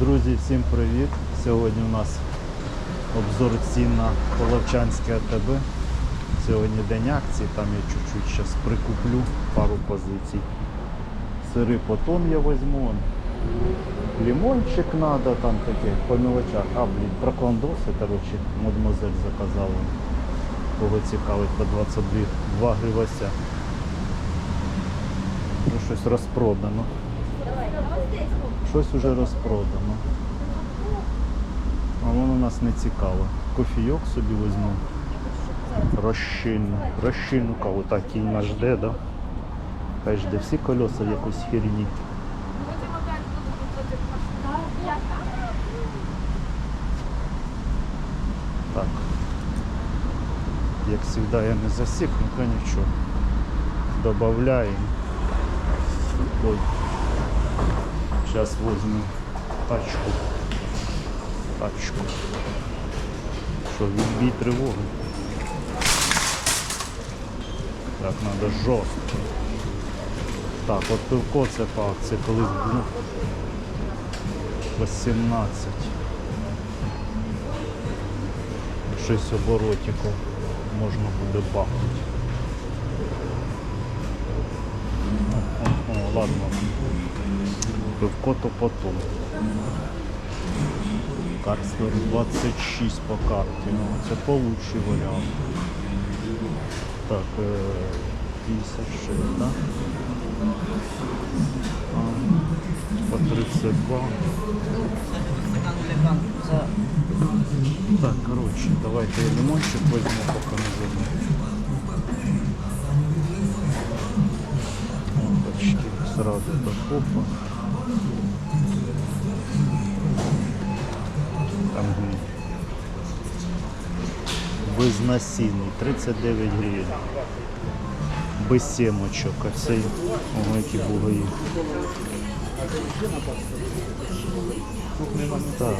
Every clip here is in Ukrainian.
Друзі, всім привіт! Сьогодні у нас обзор цін на Половчанське АТБ. Сьогодні день акції, там я чуть-чуть зараз прикуплю пару позицій. Сири потом я возьму. Лимончик надо, там таке, по мелочах. А, блін, прокондоси, коротше, мадемуазель заказала. Кого цікавить по 22 гривася. Ну, щось розпродано. Щось уже розпродано. А воно нас не цікаво. Кофійок собі візьму. Розчинну. Розчинну каву. Так, кінь наш жде, да? Хай жде всі колеса в якусь херні. Так. Як завжди я не засік, ну то нічого. Добавляємо. Ой. Сейчас возьму тачку. Тачку. Що, відбій тривогу. Так, треба жорстко. Так, от пивко це по акції, колись ну, 18. Щось оборотиком можна буде бахнути. О, ладно. Пивко то потом. Карстер 26 по карті. Ну, це получший варіант. Так, е, 56, так? А, по 32. Так, коротше, давайте я лимончик возьму, поки не забуду. Почти сразу до хопа. Безнасінний, 39 гривень. Без сімочок, а цей, ого, які бугаї. Так.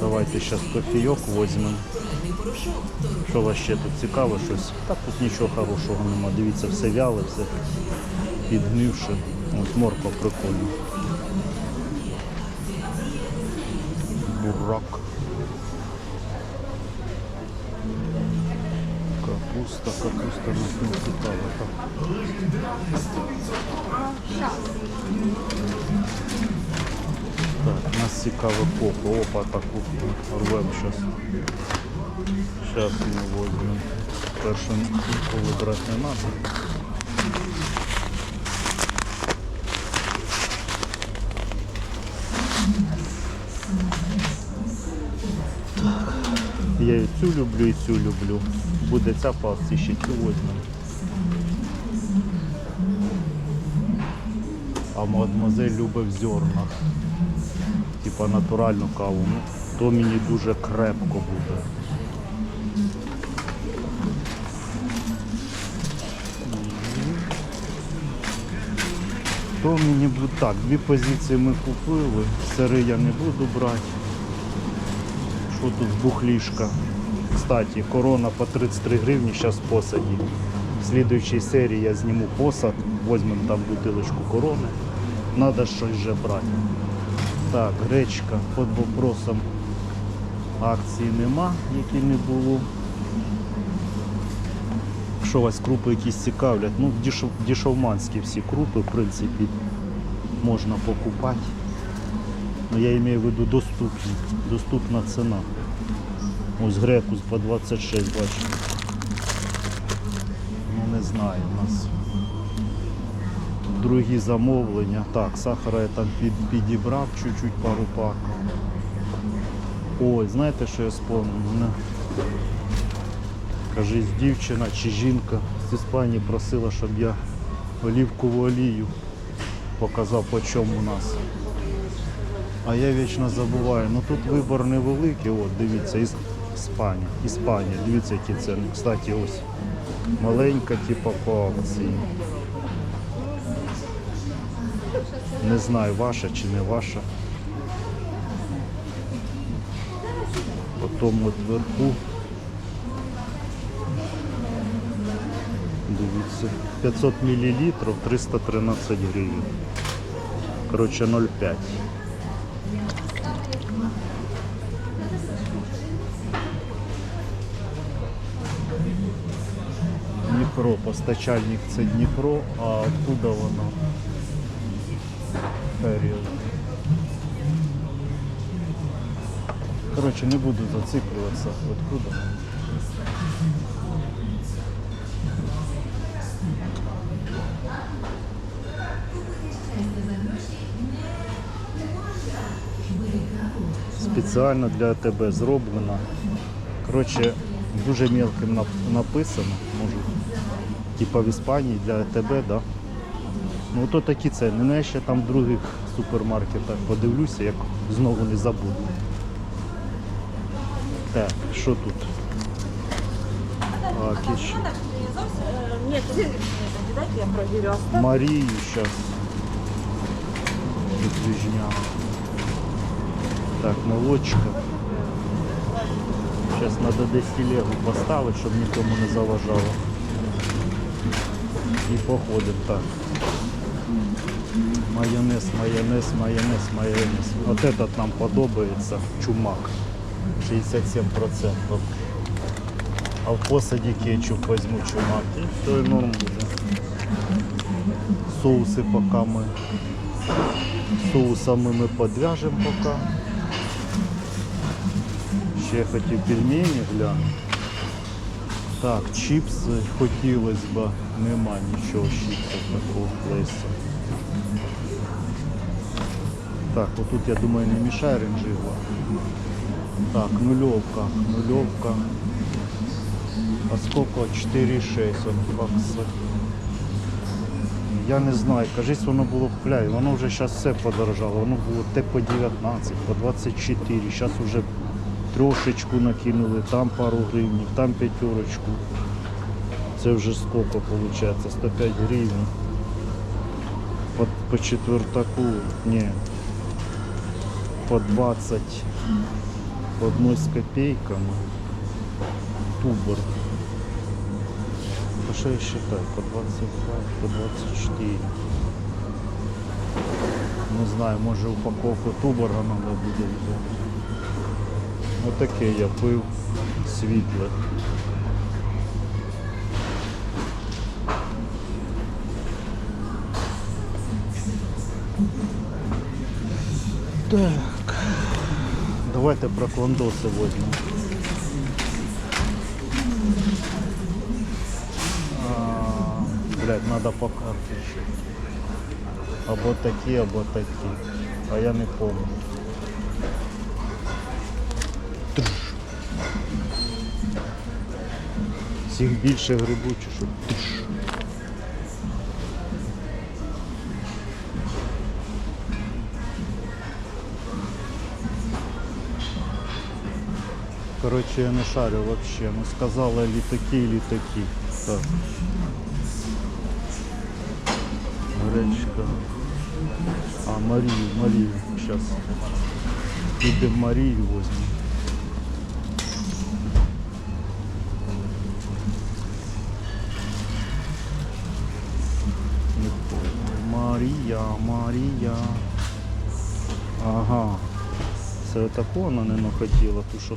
Давайте зараз кофійок візьмемо. Що вас ще тут цікаво щось? Та тут нічого хорошого нема. Дивіться, все вяле, все підгнивше. Ось морква прикольна. Бурак. Капуста, капуста нас не цікава. Так. Так, нас цікаве попа. Опа, таку рвем зараз. Зараз ми возьмемо. Перше ніколи брати не треба. Цю люблю, і цю люблю. Буде ця пасти, ще цю возьмемо. А мадемуазель любить в зернах. Типа натуральну каву. Ну, то мені дуже крепко буде. То мені буде так, дві позиції ми купили, сири я не буду брати. Що тут бухлішка? Кстати, корона по 33 гривні, зараз посаді. В слідуючій серії я зніму посад, візьмемо там бутилочку корони. Надо щось вже брати. Так, гречка під вопросом акції нема, які не було. Якщо вас крупи якісь цікавлять, ну дешев, дешевманські всі крупи, в принципі, можна покупати. Ну, я маю в виду доступні, доступна ціна. Ось грекус по 26, бачите. Ну не знаю, у нас другі замовлення. Так, сахара я там під, підібрав чуть-чуть пару пак. Ой, знаєте, що я спомнив? Мене кажись, дівчина чи жінка з Іспанії просила, щоб я олівкову олію показав по чому у нас. А я вічно забуваю. Ну тут вибор невеликий. От, дивіться, Іс- Іспанія. Іспанія. Дивіться, які ціни. Кстати, ось маленька, типу по акції. Не знаю, ваша чи не ваша. Потім от вверху. Дивіться. 500 мл 313 гривень. Коротше 0,5. Дніпро, постачальник це Дніпро, а откуда воно? Коротше, не буду зациклюватися. Откуда? Спеціально для тебе зроблено. Коротше, дуже мелким написано, може, типа в Іспанії для тебе, да? Ну то такі ціни. Ну я ще там в других супермаркетах подивлюся, як знову не забуду. Так, що тут? А, кіщі. Нет, дайте я проверю. Марію зараз. Відвіжня. Так, молочка. Зараз треба десь телегу поставити, щоб нікому не заважало. І походимо так. Майонез, майонез, майонез, майонез. От этот нам подобається. Чумак. 67%. А в посаді кетчуп візьму чумак. І то й норм буде. Соуси поки ми. Соусами ми подвяжемо поки. Ще хотів пельмені глянути. Так, чіпси хотілося б, нема нічого чіпсів такого плейсу. Так, отут я думаю не мішає ренжива. Так, нульовка, нульовка. А сколько? 4,6 от бакса. Я не знаю, кажись, воно було бля, воно вже зараз все подорожало. Воно було те по 19, по 24. Зараз вже трошечку накинули, там пару гривень, там п'ятерочку. Це вже сколько виходить? 105 гривень. По, по четвертаку, ні. По 20 одной з копейками. Тубер. По що я считаю? По 22, по 24. Не знаю, може упаковку туборга треба буде взяти. Отаке я пив світле. Так. Давайте про клондоси возьмемо. А, Блядь, надо по карте ще. Або такі, або такі. А я не помню. Всіх більше грибу чи що? Короче, я не шарю вообще. Ну сказала літаки, літаки. Так. Гречка. А, Марию, Марию. Сейчас. Підемо Марію возьмем. Не помню. Марія, Марія. Ага. Це таку вона не хотіла, ту що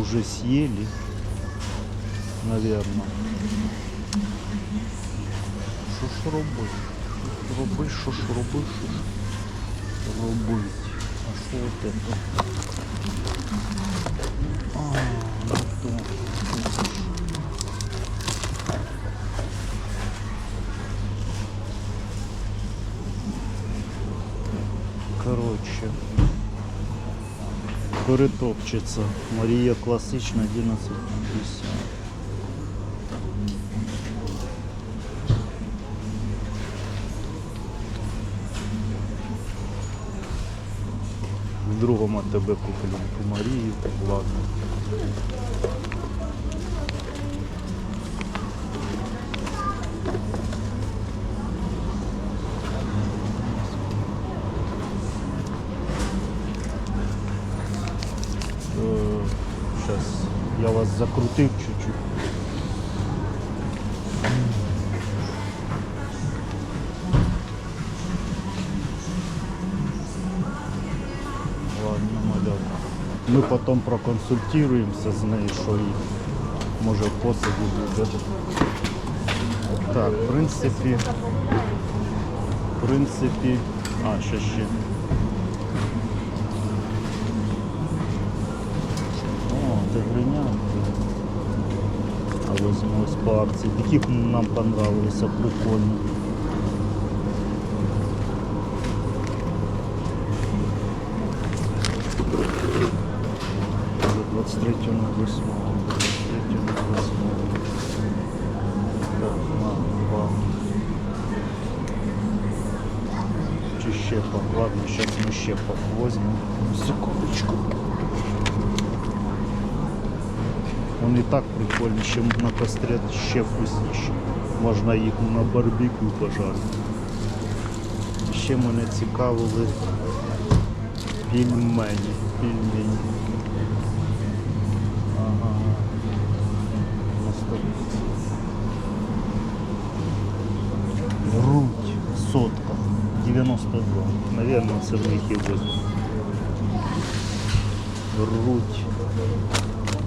уже съели, наверное. Що ж ж робити, що ж робити, що ж робити? А що от это? А, ну то. Короче, перетопчеться. Марія класична 1150. В другому АТБ куплю по Марію, ладно. Я вас закрутив чуть-чуть. Ладно, малятка. Ми потім проконсультуємося з нею, що їй може в посаді буде. Так, в принципі, в принципі, а, ще ще. О, це гринянки. А возьму ось по акції. Такі нам понравилися, прикольно. До 23 на 8. 23 на 8. Так, на два. Чи щепок? Ладно, сейчас мы щепок возьмем. Секундочку. Он і так прикольний, ще на кострі ще вкусніше. Можна їх на барбекю пожарити. Ще мене цікавили пельмені. Пельмені. Ага. Грудь сотка. 92. Наверное, це в них і буде. Грудь.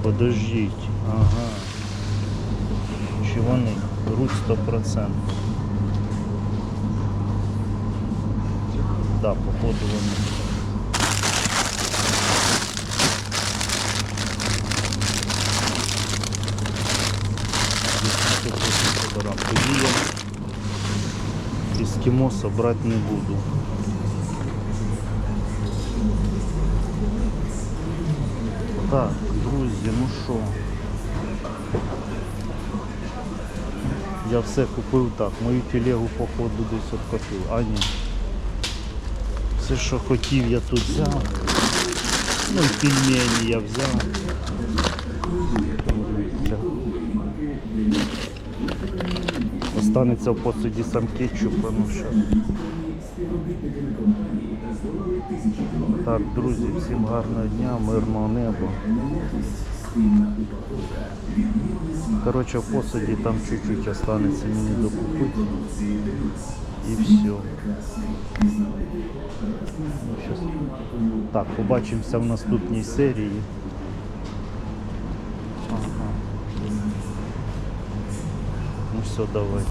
Подождіть. Ага. Чи вони? Грудь 100%. Да, походу вони. Тоді я ескімоса не буду. Так, ну що? Я все купив так, мою телегу походу десь откатив. А ні. Все, що хотів, я тут взяв. Ну і пельмені я взяв. Останеться в посуді сам кетчуп, ну що. Так, друзі, всім гарного дня, мирного неба. Коротше, в посуді там чуть-чуть останется мені докупити. І все. Ну. Так, побачимося в наступній серії. Ага. Ну все, давай.